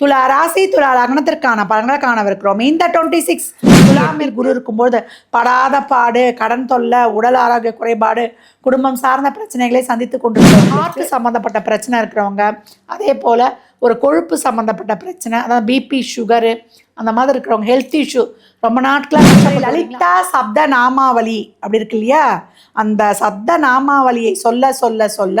துலா ராசி துலா லக்னத்திற்கான பலன்களை காணவிருக்கிறோம். இந்த டுவெண்ட்டி சிக்ஸ் துலாமில் குரு இருக்கும்போது படாத பாடு கடன் தொல்லை உடல் ஆரோக்கிய குறைபாடு குடும்பம் சார்ந்த பிரச்சனைகளை சந்தித்து கொண்டிருக்கிறவங்க ஹார்ட் சம்மந்தப்பட்ட பிரச்சனை இருக்கிறவங்க அதே போல் ஒரு கொழுப்பு சம்மந்தப்பட்ட பிரச்சனை அதாவது பிபி சுகரு அந்த மாதிரி இருக்கிறவங்க ஹெல்த் இஷ்யூ ரொம்ப நாட்களாக லலிதா சப்த நாமாவளி அப்படி இருக்கு இல்லையா? அந்த சப்த நாமாவளியை சொல்ல சொல்ல சொல்ல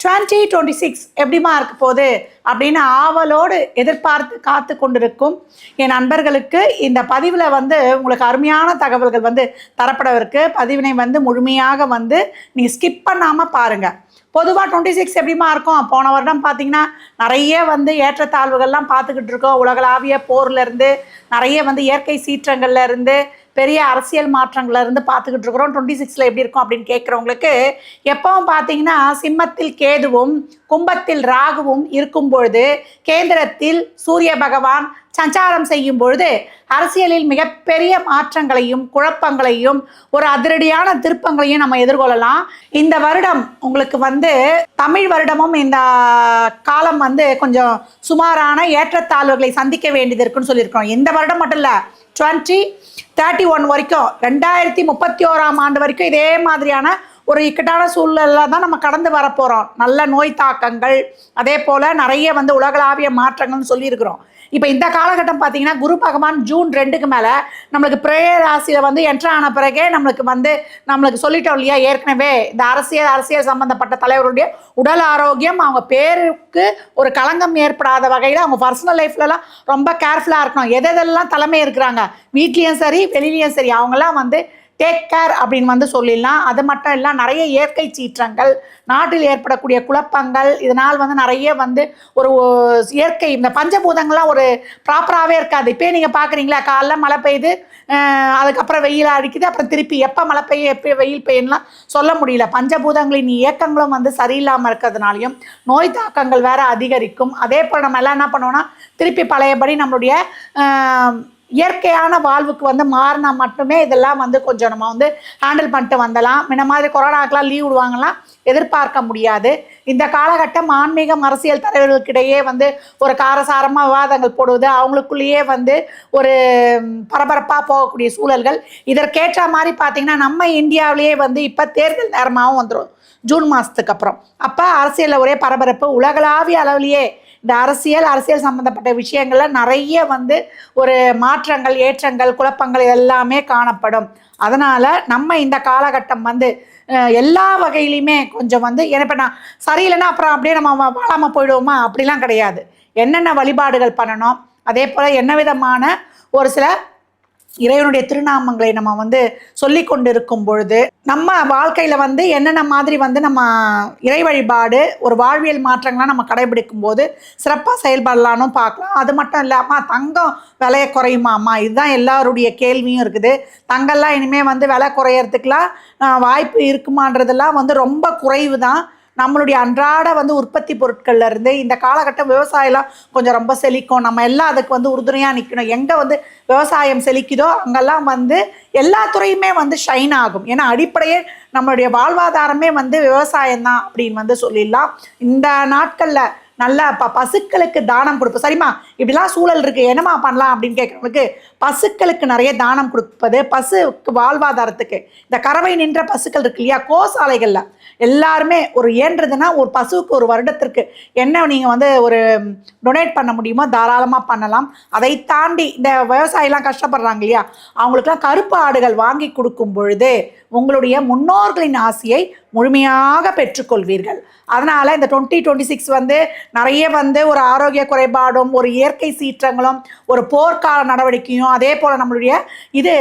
டுவெண்ட்டி டுவெண்ட்டி சிக்ஸ் எப்படிமா இருக்க போகுது அப்படின்னு ஆவலோடு எதிர்பார்த்து காத்து கொண்டிருக்கும் என் நண்பர்களுக்கு இந்த பதிவில் வந்து உங்களுக்கு அருமையான தகவல்கள் வந்து தரப்படவிருக்கு. பதிவினை வந்து முழுமையாக வந்து நீங்கள் ஸ்கிப் பண்ணாமல் பாருங்கள் பொதுவாக டுவெண்ட்டி சிக்ஸ் எப்படிமா இருக்கும் போன வருடம் பார்த்தீங்கன்னா நிறைய வந்து ஏற்றத்தாழ்வுகள்லாம் பார்த்துக்கிட்டு இருக்கோம். உலகளாவிய போர்லேருந்து நிறைய வந்து இயற்கை சீற்றங்கள்லேருந்து பெரிய அரசியல் மாற்றங்கள்ல இருந்து பார்த்துக்கிட்டு இருக்கிறோம். டுவெண்ட்டி சிக்ஸில் எப்படி இருக்கும் அப்படின்னு கேட்குறவங்களுக்கு எப்பவும் பார்த்தீங்கன்னா சிம்மத்தில் கேதுவும் கும்பத்தில் ராகுவும் இருக்கும் பொழுது கேந்திரத்தில் சூரிய பகவான் சஞ்சாரம் செய்யும் பொழுது அரசியலில் மிகப்பெரிய மாற்றங்களையும் குழப்பங்களையும் ஒரு அதிரடியான திருப்பங்களையும் நம்ம எதிர்கொள்ளலாம். இந்த வருடம் உங்களுக்கு வந்து தமிழ் வருடமும் இந்த காலம் வந்து கொஞ்சம் சுமாரான ஏற்றத்தாழ்வுகளை சந்திக்க வேண்டியது இருக்குன்னு சொல்லியிருக்கோம் இந்த வருடம் மட்டும் இல்லை டுவெண்ட்டி தேர்ட்டி ஒன் வரைக்கும் ரெண்டாயிரத்தி முப்பத்தி ஓராம் ஆண்டு வரைக்கும் இதே மாதிரியான ஒரு இக்கட்டான சூழ்நிலை தான் நம்ம கடந்து வரப்போகிறோம் நல்ல நோய் தாக்கங்கள் அதே போல் நிறைய வந்து உலகளாவிய மாற்றங்கள்னு சொல்லியிருக்கிறோம். இப்போ இந்த காலகட்டம் பார்த்தீங்கன்னா குரு பகவான் ஜூன் ரெண்டுக்கு மேலே நம்மளுக்கு பிரேய ராசியில் வந்து என்ட்ரு ஆன பிறகே நம்மளுக்கு வந்து நம்மளுக்கு சொல்லிட்டோம் இல்லையா? ஏற்கனவே இந்த அரசியல் அரசியல் சம்பந்தப்பட்ட தலைவருடைய உடல் ஆரோக்கியம் அவங்க பேருக்கு ஒரு களங்கம் ஏற்படாத வகையில் அவங்க பர்சனல் லைஃப்லலாம் ரொம்ப கேர்ஃபுல்லாக இருக்கணும். எதெல்லாம் தலைமை இருக்கிறாங்க வீட்லேயும் சரி வெளியிலையும் சரி அவங்கெல்லாம் வந்து டேக் கேர் அப்படின்னு வந்து சொல்லிடலாம். அது மட்டும் இல்லை நிறைய இயற்கை சீற்றங்கள் நாட்டில் ஏற்படக்கூடிய குழப்பங்கள் இதனால் வந்து நிறைய வந்து ஒரு இயற்கை இந்த பஞ்சபூதங்கள்லாம் ஒரு ப்ராப்பராகவே இருக்காது. இப்போ நீங்கள் பார்க்குறீங்களா காலைல மழை பெய்யுது அதுக்கப்புறம் வெயில் அடிக்குது அப்புறம் திருப்பி எப்போ மழை பெய்யும் எப்போ வெயில் பெய்யலாம் சொல்ல முடியல. பஞ்சபூதங்களின் இயக்கங்களும் வந்து சரியில்லாமல் இருக்கிறதுனாலையும் நோய் தாக்கங்கள் வேறு அதிகரிக்கும். அதே போல் நம்ம எல்லாம் என்ன பண்ணுவோம்னா திருப்பி பழையபடி நம்மளுடைய இயற்கையான வாழ்வுக்கு வந்து மாறினா மட்டுமே இதெல்லாம் வந்து கொஞ்சம் நம்ம வந்து ஹேண்டில் பண்ணிட்டு வந்தலாம். முன்ன மாதிரி கொரோனாக்கெலாம் லீவ் விடுவாங்கலாம். எதிர்பார்க்க முடியாது. இந்த காலகட்டம் ஆன்மீகம் அரசியல் தலைவர்களுக்கிடையே வந்து ஒரு காரசாரமாக விவாதங்கள் போடுவது அவங்களுக்குள்ளேயே வந்து ஒரு பரபரப்பாக போகக்கூடிய சூழல்கள். இதற்கேற்ற மாதிரி பார்த்தீங்கன்னா நம்ம இந்தியாவிலேயே வந்து இப்போ தேர்தல் நேரமாகவும் வந்துடும் ஜூன் மாதத்துக்கு அப்புறம். அப்போ அரசியலில் ஒரே பரபரப்பு உலகளாவிய அளவிலேயே இந்த அரசியல் அரசியல் சம்மந்தப்பட்ட விஷயங்களில் நிறைய வந்து ஒரு மாற்றங்கள் ஏற்றங்கள் குழப்பங்கள் எல்லாமே காணப்படும். அதனால் நம்ம இந்த காலகட்டம் வந்து எல்லா வகையிலையுமே கொஞ்சம் வந்து இப்போ நான் சரியில்லைன்னா அப்புறம் அப்படியே நம்ம வாழாமல் போயிடுவோமா? அப்படிலாம் கிடையாது. என்னென்ன வழிபாடுகள் பண்ணணும்? அதே போல் என்ன விதமான ஒரு சில இறைவனுடைய திருநாமங்களை நம்ம வந்து சொல்லி கொண்டு இருக்கும் பொழுது நம்ம வாழ்க்கையில் வந்து என்னென்ன மாதிரி வந்து நம்ம இறை வழிபாடு ஒரு வாழ்வியல் மாற்றங்கள்லாம் நம்ம கடைபிடிக்கும் போது சிறப்பாக செயல்படலான்னு பார்க்கலாம். அது மட்டும் இல்லாமல் தங்கம் விலையை குறையுமாம்மா? இதுதான் எல்லாருடைய கேள்வியும் இருக்குது. தங்கம்லாம் இனிமேல் வந்து விலை குறையறதுக்கெலாம் வாய்ப்பு இருக்குமான்றதெல்லாம் வந்து ரொம்ப குறைவு தான் நம்மளுடைய அன்றாட வந்து உற்பத்தி பொருட்கள்ல இருந்து இந்த காலகட்டம் விவசாயம்லாம் கொஞ்சம் ரொம்ப செழிக்கும். நம்ம எல்லாம் அதுக்கு வந்து உறுதுணையாக நிற்கணும் எங்கே வந்து விவசாயம் செழிக்குதோ அங்கெல்லாம் வந்து எல்லா துறையுமே வந்து ஷைன் ஆகும். ஏன்னா அடிப்படையே நம்மளுடைய வாழ்வாதாரமே வந்து விவசாயம் தான் அப்படின்னு வந்து சொல்லிடலாம். இந்த நாட்களில் நல்ல ப பசுக்களுக்கு தானம் கொடுப்போம் சரிம்மா? இப்படிலாம் சூழல் இருக்குது என்னம்மா பண்ணலாம் அப்படின்னு கேட்குறவங்களுக்கு பசுக்களுக்கு நிறைய தானம் கொடுப்பது பசுக்கு வாழ்வாதாரத்துக்கு. இந்த கறவை நின்ற பசுக்கள் இருக்கு இல்லையா? கோசாலைகளில். எல்லாருமே ஒரு ஏன்றதுன்னா ஒரு பசுவுக்கு ஒரு வருடத்திற்கு என்ன நீங்கள் வந்து ஒரு டொனேட் பண்ண முடியுமோ தாராளமாக பண்ணலாம். அதை தாண்டி இந்த விவசாயிலாம் கஷ்டப்படுறாங்க இல்லையா? அவங்களுக்குலாம் கருப்பு ஆடுகள் வாங்கி கொடுக்கும் பொழுது உங்களுடைய முன்னோர்களின் ஆசையை முழுமையாக பெற்றுக்கொள்வீர்கள். அதனால் இந்த டுவெண்ட்டி டுவெண்ட்டி சிக்ஸ் வந்து நிறைய வந்து ஒரு ஆரோக்கிய குறைபாடும் ஒரு இயற்கை சீற்றங்களும் ஒரு போர்க்கால நடவடிக்கையும் அதே போல் நம்மளுடைய இது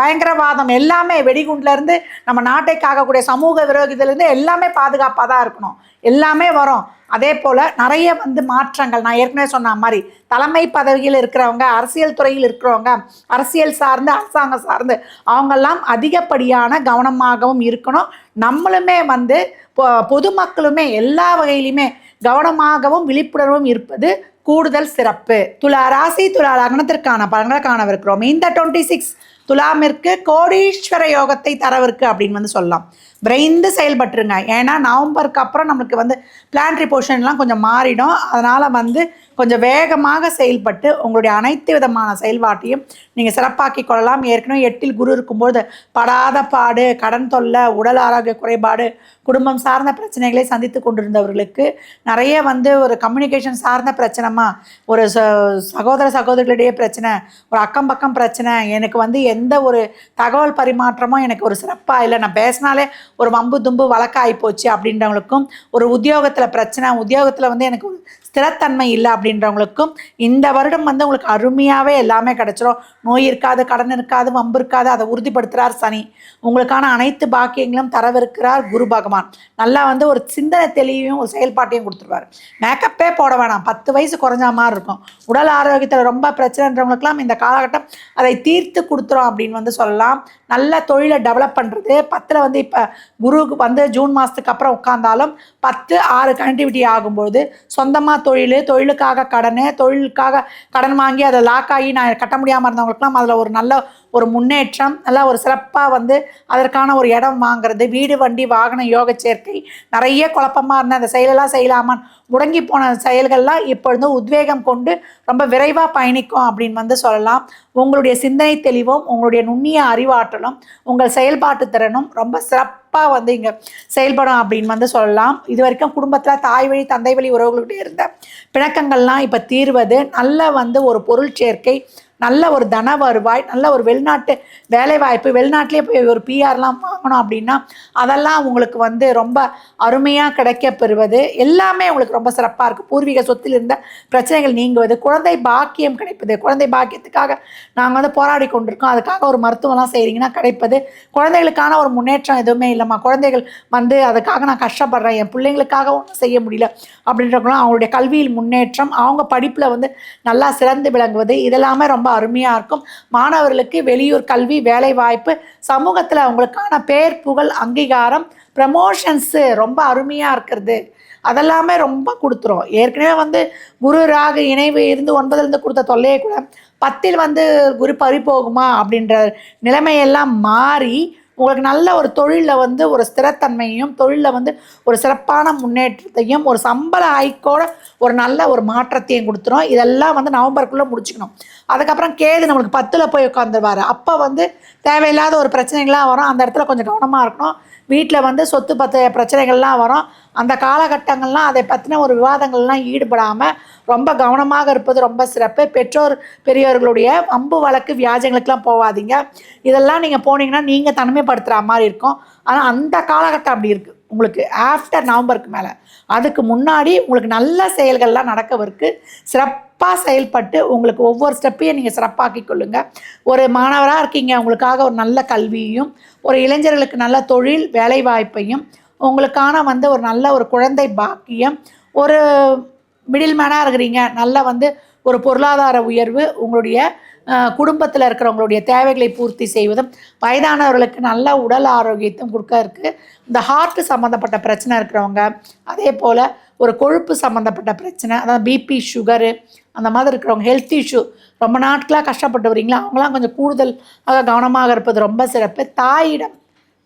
பயங்கரவாதம் எல்லாமே வெடிகுண்டுலேருந்து நம்ம நாட்டை காக்கக்கூடிய சமூக விரோதியிலேருந்து எல்லாமே பாதுகாப்பாக தான் இருக்கணும். எல்லாமே வரும். அதே போல் நிறைய வந்து மாற்றங்கள். நான் ஏற்கனவே சொன்ன மாதிரி தலைமை பதவியில் இருக்கிறவங்க அரசியல் துறையில் இருக்கிறவங்க அரசியல் சார்ந்து அரசாங்கம் சார்ந்து அவங்கெல்லாம் அதிகப்படியான கவனமாகவும் இருக்கணும். நம்மளுமே வந்து பொ- பொதுமக்களுமே எல்லா வகையிலுமே கவனமாகவும் விழிப்புணர்வும் இருப்பது கூடுதல் சிறப்பு. துலா ராசி துலா லக்னத்திற்கான பலன்களை காணவிருக்கிறோம். இந்த டுவெண்ட்டி சிக்ஸ் துலாமிற்கு கோடீஸ்வர யோகத்தை தரவிருக்கு அப்படின்னு வந்து சொல்லலாம். விரைந்து செயல்பட்டுருங்க. ஏன்னா நவம்பருக்கு அப்புறம் நம்மளுக்கு வந்து பிளான்ட்ரி போர்ஷன்லாம் கொஞ்சம் மாறிடும். அதனால் வந்து கொஞ்சம் வேகமாக செயல்பட்டு உங்களுடைய அனைத்து விதமான செயல்பாட்டையும் நீங்கள் சிறப்பாக்கி கொள்ளலாம். ஏற்கனவே எட்டில் குரு இருக்கும்போது படாத பாடு கடன் தொல்லை உடல் ஆரோக்கிய குறைபாடு குடும்பம் சார்ந்த பிரச்சனைகளை சந்தித்து கொண்டிருந்தவர்களுக்கு நிறைய வந்து ஒரு கம்யூனிகேஷன் சார்ந்த பிரச்சனைமா ஒரு ச சகோதர சகோதரிகளிடையே பிரச்சனை ஒரு அக்கம் பக்கம் பிரச்சனை. எனக்கு வந்து எந்த ஒரு தகவல் பரிமாற்றமும் எனக்கு ஒரு சிறப்பாக இல்லை. நான் பேசினாலே ஒரு வம்பு தும்பு வழக்காகி போச்சு அப்படின்றவங்களுக்கும் ஒரு உத்தியோகத்தில் பிரச்சனை உத்தியோகத்தில் வந்து எனக்கு ஒரு ஸ்திரத்தன்மை இல்லை அப்படின்றவங்களுக்கும் இந்த வருடம் வந்து உங்களுக்கு அருமையாகவே எல்லாமே கிடச்சிரும். நோய் இருக்காது கடன் இருக்காது வம்பு இருக்காது அதை உறுதிப்படுத்துகிறார் சனி. உங்களுக்கான அனைத்து பாக்கியங்களும் தரவிருக்கிறார் குரு பகவான். நல்லா வந்து ஒரு சிந்தனை தெளிவையும் ஒரு செயல்பாட்டையும் கொடுத்துருவார். மேக்கப்பே போட வேணாம். பத்து வயசு குறைஞ்ச மாதிரி இருக்கும். உடல் ஆரோக்கியத்தில் ரொம்ப பிரச்சனைன்றவங்களுக்குலாம் இந்த காலகட்டம் அதை தீர்த்து கொடுத்துரும் அப்படின்னு வந்து சொல்லலாம். நல்ல தொழிலை டெவலப் பண்ணுறது பத்தில் வந்து இப்போ குருவுக்கு வந்து ஜூன் மாதத்துக்கு அப்புறம் உட்காந்தாலும் பத்து ஆறு கனெக்டிவிட்டி ஆகும்போது சொந்தமாக தொழில் தொழிலுக்காக கடன் தொழிலுக்காக கடன் வாங்கி அதை லாக் ஆகி நான் கட்ட முடியாமல் இருந்தவங்களுக்குலாம் அதில் ஒரு நல்ல ஒரு முன்னேற்றம் நல்லா ஒரு சிறப்பாக வந்து அதற்கான ஒரு இடம் வாங்குறது வீடு வண்டி வாகனம் யோக சேர்க்கை நிறைய குழப்பமாக இருந்த அந்த செயலெல்லாம் செய்யலாமான் முடங்கி போன செயல்கள்லாம் இப்பொழுது உத்வேகம் கொண்டு ரொம்ப விரைவாக பயணிக்கும் அப்படின்னு வந்து சொல்லலாம். உங்களுடைய சிந்தனை தெளிவும் உங்களுடைய நுண்ணிய அறிவாற்றலும் உங்கள் செயல்பாட்டு திறனும் ரொம்ப சிறப்பாக வந்து இங்கே செயல்படும் அப்படின்னு வந்து சொல்லலாம். இது வரைக்கும் குடும்பத்தில் தாய் வழி தந்தை வழி உறவுகள்கிட்ட இருந்த பிணக்கங்கள்லாம் இப்போ தீர்வது நல்ல வந்து ஒரு பொருள் சேர்க்கை நல்ல ஒரு தன வருவாய் நல்ல ஒரு வெளிநாட்டு வேலைவாய்ப்பு வெளிநாட்டிலே போய் ஒரு பிஆர்லாம் வாங்கணும் அப்படின்னா அதெல்லாம் உங்களுக்கு வந்து ரொம்ப அருமையாக கிடைக்க பெறுவது. எல்லாமே உங்களுக்கு ரொம்ப சிறப்பாக இருக்குது பூர்வீக சொத்தில் இருந்த பிரச்சனைகள் நீங்குவது குழந்தை பாக்கியம் கிடைப்பது. குழந்தை பாக்கியத்துக்காக நாங்கள் வந்து போராடி கொண்டிருக்கோம். அதுக்காக ஒரு மருத்துவம்லாம் செய்கிறீங்கன்னா கிடைப்பது. குழந்தைகளுக்கான ஒரு முன்னேற்றம் எதுவுமே இல்லைம்மா. குழந்தைகள் வந்து அதுக்காக நான் கஷ்டப்படுறேன். என் பிள்ளைங்களுக்காக ஒன்றும் செய்ய முடியல அப்படின்றவங்களும் அவங்களுடைய கல்வியில் முன்னேற்றம் அவங்க படிப்பில் வந்து நல்லா சிறந்து விளங்குவது இதெல்லாமே ரொம்ப அருமையாக இருக்கும். மாணவர்களுக்கு வெளியூர் கல்வி வேலை வாய்ப்பு சமூகத்தில் அவங்களுக்கான பேர் புகழ் அங்கீகாரம் ப்ரமோஷன்ஸு ரொம்ப அருமையாக இருக்கிறது. அதெல்லாமே ரொம்ப கொடுத்துரும். ஏற்கனவே வந்து குரு ராகு இணைவு இருந்து ஒன்பதுலேருந்து கொடுத்த தொல்லையை கூட பத்தில் வந்து குரு பறி போகுமா அப்படின்ற நிலைமையெல்லாம் மாறி உங்களுக்கு நல்ல ஒரு தொழிலில் வந்து ஒரு ஸ்திரத்தன்மையும் தொழிலில் வந்து ஒரு சிறப்பான முன்னேற்றத்தையும் ஒரு சம்பள ஹைக்கோட ஒரு நல்ல ஒரு மாற்றத்தையும் கொடுத்துரும். இதெல்லாம் வந்து நவம்பருக்குள்ளே முடிச்சுக்கணும். அதுக்கப்புறம் கேது நம்மளுக்கு பத்தில் போய் உட்காந்துருவார் அப்போ வந்து தேவையில்லாத ஒரு பிரச்சனைகள்லாம் வரும். அந்த இடத்துல கொஞ்சம் கவனமாக இருக்கணும். வீட்டில் வந்து சொத்து பத்த பிரச்சனைகள்லாம் வரும். அந்த காலகட்டங்கள்லாம் அதை பற்றின ஒரு விவாதங்கள்லாம் ஈடுபடாமல் ரொம்ப கவனமாக இருப்பது ரொம்ப சிறப்பு. பெற்றோர் பெரியவர்களுடைய அம்பு வழக்கு வியாஜங்களுக்கெல்லாம் போகாதீங்க இதெல்லாம் நீங்கள் போனீங்கன்னா நீங்கள் தனிமைப்படுத்துகிற மாதிரி இருக்கும். ஆனால் அந்த காலகட்டம் அப்படி இருக்குது உங்களுக்கு ஆஃப்டர் நவம்பருக்கு மேலே. அதுக்கு முன்னாடி உங்களுக்கு நல்ல செயல்கள்லாம் நடக்கவிருக்கு. சிறப்பாக செயல்பட்டு உங்களுக்கு ஒவ்வொரு ஸ்டெப்பையும் நீங்கள் சிறப்பாக்கி கொள்ளுங்கள் ஒரு மாணவராக இருக்கீங்க. உங்களுக்காக ஒரு நல்ல கல்வியையும் ஒரு இளைஞர்களுக்கு நல்ல தொழில் வேலைவாய்ப்பையும் உங்களுக்கான வந்து ஒரு நல்ல ஒரு குழந்தை பாக்கியம். ஒரு மிடில் மேனாக இருக்கிறீங்க. நல்ல வந்து ஒரு பொருளாதார உயர்வு உங்களுடைய குடும்பத்தில் இருக்கிறவங்களுடைய தேவைகளை பூர்த்தி செய்வதும் வயதானவர்களுக்கு நல்ல உடல் ஆரோக்கியத்தையும் கொடுக்க இருக்குது இந்த ஹார்ட் சம்மந்தப்பட்ட பிரச்சனை இருக்கிறவங்க அதே போல் ஒரு கொழுப்பு சம்மந்தப்பட்ட பிரச்சனை அதாவது பிபி சுகரு அந்த மாதிரி இருக்கிறவங்க ஹெல்த் இஷ்யூ ரொம்ப நாட்களாக கஷ்டப்பட்டு வரீங்களா? அவங்களாம் கொஞ்சம் கூடுதல் கவனமாக இருப்பது ரொம்ப சிறப்பு. தாயிடம்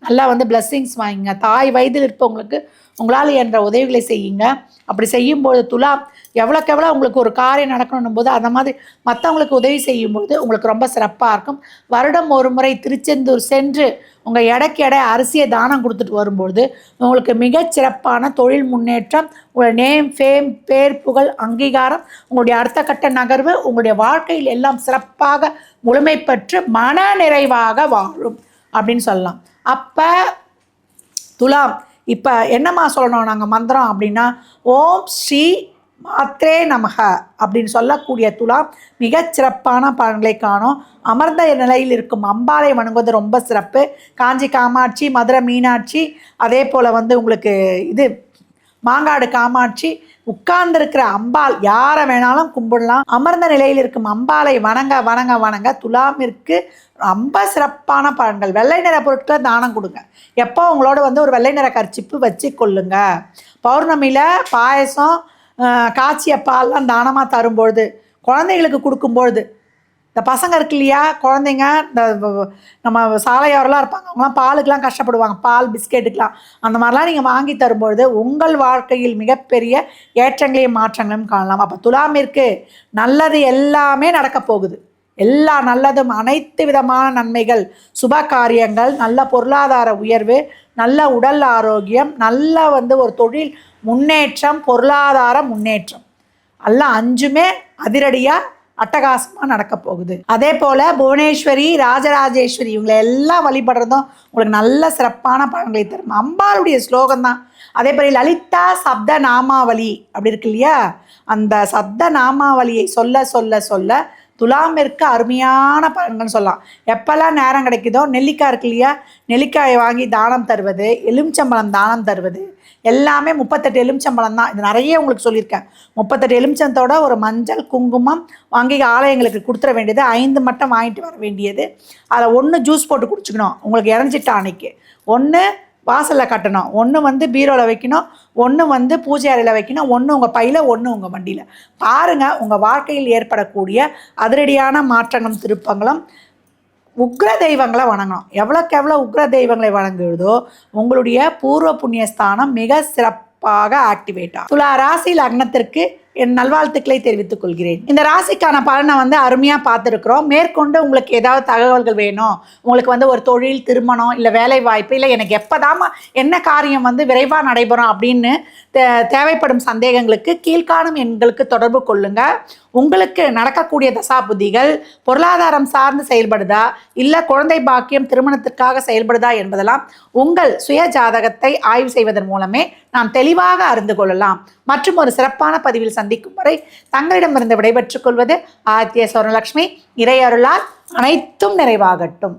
நல்லா வந்து பிளஸ்ஸிங்ஸ் வாங்குங்க. தாய் வயதில் இருப்பவங்களுக்கு உங்களால் என்ற உதவிகளை செய்யுங்க. அப்படி செய்யும்போது துலா எவ்வளோக்கு எவ்வளோ உங்களுக்கு ஒரு காரியம் நடக்கணும் போது அந்த மாதிரி மற்றவங்களுக்கு உதவி செய்யும்போது உங்களுக்கு ரொம்ப சிறப்பாக இருக்கும். வருடம் ஒரு முறை திருச்செந்தூர் சென்று உங்கள் எடைக்கு எடை அரிசியை தானம் கொடுத்துட்டு வரும்பொழுது உங்களுக்கு மிகச் சிறப்பான தொழில் முன்னேற்றம் உங்களுடைய நேம் ஃபேம் பேர் புகழ் அங்கீகாரம் உங்களுடைய அடுத்த கட்ட நகர்வு உங்களுடைய வாழ்க்கையில் எல்லாம் சிறப்பாக முழுமை பெற்று மன நிறைவாக வாழும் அப்படின்னு சொல்லலாம். அப்போ துலாம். இப்போ என்னம்மா சொல்லணும்? நாங்கள் மந்திரம் அப்படின்னா ஓம் ஸ்ரீ மாத்ரே நமக அப்படின்னு சொல்லக்கூடிய துலாம் மிக சிறப்பான பலன்களை காணும். அமர்ந்த நிலையில் இருக்கும் அம்பாலை வணங்குவது ரொம்ப சிறப்பு. காஞ்சி காமாட்சி மதுரை மீனாட்சி அதே போல் வந்து உங்களுக்கு இது மாங்காடு காமாட்சி உட்கார்ந்திருக்கிற அம்பாள் யாரை வேணாலும் கும்பிடலாம். அமர்ந்த நிலையில் இருக்கும் அம்பாளை வணங்க வணங்க வணங்க துலாமிற்கு ரொம்ப சிறப்பான பலன்கள். வெள்ளை நிற பொருட்களை தானம் கொடுங்க. எப்போ உங்களோட வந்து ஒரு வெள்ளை நிற கர்ச்சிப்பு வச்சு கொள்ளுங்க பௌர்ணமியில் பாயசம் காய்ச்சிய பால்லாம் தானமாக தரும்பொழுது குழந்தைகளுக்கு கொடுக்கும்பொழுது இந்த பசங்க இருக்கு இல்லையா குழந்தைங்க இந்த நம்ம சாலையோரெலாம் இருப்பாங்க அவங்களாம் பாலுக்கெலாம் கஷ்டப்படுவாங்க பால் பிஸ்கெட்டுக்கெலாம் அந்த மாதிரிலாம் நீங்கள் வாங்கி தரும்பொழுது உங்கள் வாழ்க்கையில் மிகப்பெரிய ஏற்றங்களையும் மாற்றங்களையும் காணலாம். அப்போ துலாமிற்கு நல்லது எல்லாமே நடக்க போகுது. எல்லா நல்லதும் அனைத்து விதமான நன்மைகள் சுப காரியங்கள் நல்ல பொருளாதார உயர்வு நல்ல உடல் ஆரோக்கியம் நல்ல வந்து ஒரு தொழில் முன்னேற்றம் பொருளாதார முன்னேற்றம். எல்லாம் அஞ்சுமே அதிரடியாக அட்டகாசமாக நடக்க போகுது. அதே போல் புவனேஸ்வரி ராஜராஜேஸ்வரி இவங்களை எல்லாம் வழிபடுறதும் உங்களுக்கு நல்ல சிறப்பான பலன்களை தரும். அம்பாளுடைய ஸ்லோகம் தான். அதே போல லலிதா சப்த நாமாவளி அப்படி இருக்கு இல்லையா? அந்த சப்த நாமாவளியை சொல்ல சொல்ல சொல்ல துலாமிற்கு அருமையான பலன்கள் சொல்லலாம். எப்போல்லாம் நேரம் கிடைக்குதோ நெல்லிக்காய் இருக்கு இல்லையா? நெல்லிக்காயை வாங்கி தானம் தருவது எலுமிச்சம்பழம் தானம் தருவது எல்லாமே முப்பத்தெட்டு எலுமிச்சம்பழம் தான். இது நிறைய உங்களுக்கு சொல்லியிருக்கேன். முப்பத்தெட்டு எலுமிச்சத்தோட ஒரு மஞ்சள் குங்குமம் வாங்கி ஆலயங்களுக்கு கொடுத்துட வேண்டியது ஐந்து மட்டும் வாங்கிட்டு வர வேண்டியது. அதில் ஒன்று ஜூஸ் போட்டு குடிச்சுக்கணும். உங்களுக்கு இறஞ்சிட்டா அன்னைக்கு. ஒன்று வாசலில் கட்டணும். ஒன்று வந்து பீரோவில் வைக்கணும் ஒன்று வந்து பூஜை அறையில் வைக்கணும் ஒன்று உங்கள் பையில் ஒன்று உங்கள் வண்டியில். பாருங்கள் உங்கள் வாழ்க்கையில் ஏற்படக்கூடிய அதிரடியான மாற்றங்களும் திருப்பங்களும் உக்ர தெய்வங்களை வணங்கணும். எவ்வளோக்கு எவ்வளோ உக்ர தெய்வங்களை வணங்குதோ உங்களுடைய பூர்வ புண்ணியஸ்தானம் மிக சிறப்பாக ஆக்டிவேட் ஆகும். துலா ராசி லக்னத்திற்கு என் நல்வாழ்த்துக்களை தெரிவித்துக் கொள்கிறேன். இந்த ராசிக்கான பலனை வந்து அருமையாக பார்த்துருக்குறோம். மேற்கொண்டு உங்களுக்கு ஏதாவது தகவல்கள் வேணும் உங்களுக்கு வந்து ஒரு தொழில் திருமணம் இல்லை வேலை வாய்ப்பு இல்லை எனக்கு எப்போதாமா என்ன காரியம் வந்து விரைவாக நடைபெறும் அப்படின்னு தே- தேவைப்படும் சந்தேகங்களுக்கு கீழ்காணும் எண்களுக்கு தொடர்பு கொள்ளுங்கள் உங்களுக்கு நடக்கக்கூடிய தசாபுத்திகள் பொருளாதாரம் சார்ந்து செயல்படுதா இல்லை குழந்தை பாக்கியம் திருமணத்திற்காக செயல்படுதா என்பதெல்லாம் உங்கள் சுய ஜாதகத்தை ஆய்வு செய்வதன் மூலமே நாம் தெளிவாக அறிந்து கொள்ளலாம். மற்றும் ஒரு சிறப்பான பதிவில் சந்திக்கும் வரை தங்களிடமிருந்து விடைபெற்றுக் கொள்வது ஆத்திய சௌரலட்சுமி இறையருளால் அனைத்தும் நிறைவாகட்டும்.